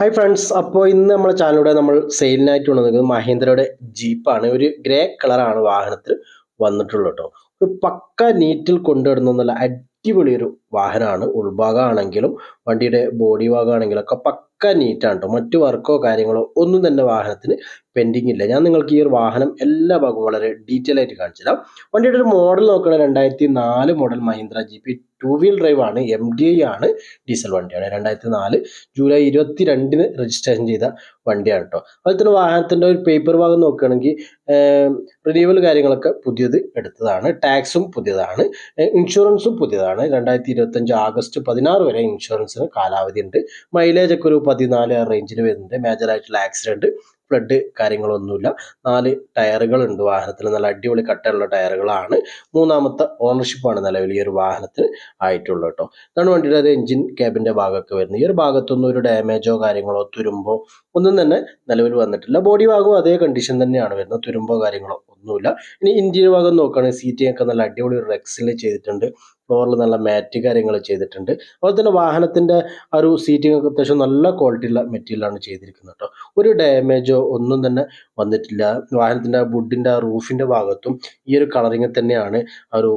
Hi friends അപ്പോൾ ഇന്ന് നമ്മുടെ ചാനലിലൂടെ നമ്മൾ സെയിലിനായിട്ട് കൊണ്ടുവന്നിരിക്കുന്നത് മഹീന്ദ്രയുടെ ജീപ്പാണ് ഒരു ഗ്രേ കളറാണ് വാഹനത്തിൽ വന്നിട്ടുള്ളത് കേട്ടോ. ഒരു പക്ക നീറ്റിൽ കൊണ്ടുവരുന്ന നല്ല അടിപൊളി ഒരു വാഹനമാണ്. ഉൾഭാഗമാണെങ്കിലും വണ്ടിയുടെ ബോഡി ഭാഗമാണെങ്കിലും ഒക്കെ പക്ക നീറ്റാണ് കേട്ടോ. മറ്റു വർക്കോ കാര്യങ്ങളോ ഒന്നും തന്നെ വാഹനത്തിന് പെൻഡിങ് ഇല്ല. ഞാൻ നിങ്ങൾക്ക് ഈ ഒരു വാഹനം എല്ലാ ഭാഗവും വളരെ ഡീറ്റെയിൽ ആയിട്ട് കാണിച്ചു തരാം വണ്ടിയുടെ ഒരു മോഡൽ നോക്കുകയാണെങ്കിൽ രണ്ടായിരത്തി നാല് model Mahindra G P two wheel drive ആണ് എം ഡി ഐ ആണ് ഡീസൽ വണ്ടിയാണ്. രണ്ടായിരത്തി നാല് ജൂലൈ ഇരുപത്തി രണ്ടിന് രജിസ്ട്രേഷൻ ചെയ്ത വണ്ടിയാണ് കേട്ടോ അതുപോലെ തന്നെ വാഹനത്തിന്റെ ഒരു പേപ്പർ ഭാഗം നോക്കുകയാണെങ്കിൽ റിന്യൂവൽ കാര്യങ്ങളൊക്കെ പുതിയത് എടുത്തതാണ്. ടാക്സും പുതിയതാണ്. ഇൻഷുറൻസും പുതിയതാണ്. രണ്ടായിരത്തി ഇരുപത്തഞ്ച് ആഗസ്റ്റ് പതിനാറ് വരെ ഇൻഷുറൻസിന് കാലാവധി ഉണ്ട്. മൈലേജ് ഒക്കെ ഒരു പതിനാല് റേഞ്ചിൽ വരുന്നുണ്ട്. മേജറായിട്ടുള്ള ആക്സിഡന്റ് ഫ്ലഡ് കാര്യങ്ങളൊന്നുമില്ല. നാല് ടയറുകളുണ്ട് വാഹനത്തിൽ. നല്ല അടിപൊളി കട്ടയുള്ള ടയറുകളാണ് മൂന്നാമത്തെ ഓണർഷിപ്പാണ് നിലവിൽ ഈ ഒരു വാഹനത്തിന് ആയിട്ടുള്ളത് കേട്ടോ ഇതാണ് വണ്ടിയുടെ ഒരു എഞ്ചിൻ ക്യാബിന്റെ ഭാഗമൊക്കെ വരുന്നത്. ഈ ഒരു ഭാഗത്തൊന്നും ഒരു ഡാമേജോ കാര്യങ്ങളോ തുരുമ്പോ ഒന്നും തന്നെ നിലവിൽ വന്നിട്ടില്ല. ബോഡി ഭാഗവും അതേ കണ്ടീഷൻ തന്നെയാണ് വരുന്നത്. തുരുമ്പോ കാര്യങ്ങളോ ഒന്നുമില്ല. ഇനി ഇന്റീരിയർ ഭാഗം നോക്കുകയാണെങ്കിൽ സീറ്റിംഗ് ഒക്കെ നല്ല അടിപൊളി ഒരു റെക്സിൽ ചെയ്തിട്ടുണ്ട്. ഫ്ലോറിൽ നല്ല മാറ്റ് കാര്യങ്ങൾ ചെയ്തിട്ടുണ്ട്. അതുപോലെ തന്നെ വാഹനത്തിന്റെ ആ ഒരു സീറ്റിംഗ് ഒക്കെ അത്യാവശ്യം നല്ല ക്വാളിറ്റിയുള്ള മെറ്റീരിയലാണ് ചെയ്തിരിക്കുന്നത് കേട്ടോ ഒരു ഡാമേജോ ഒന്നും തന്നെ വന്നിട്ടില്ല. വാഹനത്തിന്റെ വുഡിന്റെ ആ റൂഫിന്റെ ഭാഗത്തും ഈ ഒരു കളറിങ്ങിൽ തന്നെയാണ് ആ ഒരു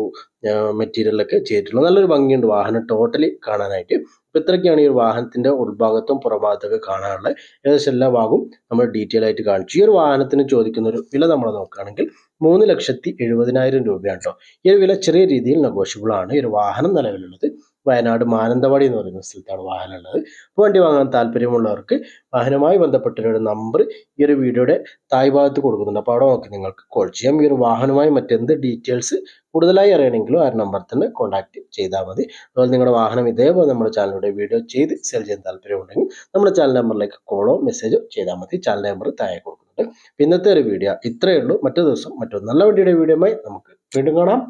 മെറ്റീരിയലൊക്കെ ചെയ്തിട്ടുള്ളത് നല്ലൊരു ഭംഗിയുണ്ട്. വാഹനം ടോട്ടലി കാണാനായിട്ട്. അപ്പോൾ ഇത്രയൊക്കെയാണ് ഈ ഒരു വാഹനത്തിന്റെ ഉൾഭാഗത്തും പുറഭാഗത്തൊക്കെ കാണാനുള്ള ഏകദേശം എല്ലാ ഭാഗവും നമ്മൾ ഡീറ്റെയിൽ ആയിട്ട് കാണിച്ചു. ഈ ഒരു വാഹനത്തിന് ചോദിക്കുന്ന ഒരു വില നമ്മൾ നോക്കുകയാണെങ്കിൽ മൂന്ന് ലക്ഷത്തി എഴുപതിനായിരം രൂപയാണ് കേട്ടോ ഈ ഒരു വില ചെറിയ രീതിയിൽ നെഗോഷ്യബിൾ ആണ്. ഈ ഒരു വാഹനം നിലവിലുള്ളത് വയനാട് മാനന്തവാടി എന്ന് പറയുന്ന സ്ഥലത്താണ് വാഹനം ഉള്ളത് അപ്പോൾ വണ്ടി വാങ്ങാൻ താല്പര്യമുള്ളവർക്ക് വാഹനവുമായി ബന്ധപ്പെട്ടവരുടെ നമ്പർ ഈ ഒരു വീഡിയോയുടെ തായ് ഭാഗത്ത് കൊടുക്കുന്നുണ്ട്. അപ്പോൾ അവിടെ നോക്കി നിങ്ങൾക്ക് കോൾ ചെയ്യാം. ഈ ഒരു വാഹനവുമായി മറ്റെന്ത് ഡീറ്റെയിൽസ് കൂടുതലായി അറിയണമെങ്കിലും ആ നമ്പർ തന്നെ കോൺടാക്ട് ചെയ്താൽ മതി. അതുപോലെ നിങ്ങളുടെ വാഹനം ഇതേപോലെ നമ്മുടെ ചാനലിലൂടെ വീഡിയോ ചെയ്ത് സെൽ ചെയ്യാൻ താല്പര്യമുണ്ടെങ്കിൽ നമ്മുടെ ചാനൽ നമ്പറിലേക്ക് കോളോ മെസ്സേജോ ചെയ്താൽ മതി. ചാനൽ നമ്പർ താഴെ കൊടുക്കുന്നുണ്ട്. ഇന്നത്തെ ഒരു വീഡിയോ ഇത്രയേ ഉള്ളൂ. മറ്റു ദിവസം മറ്റൊരു നല്ല വണ്ടിയുടെ വീഡിയോയുമായി നമുക്ക് വീണ്ടും കാണാം.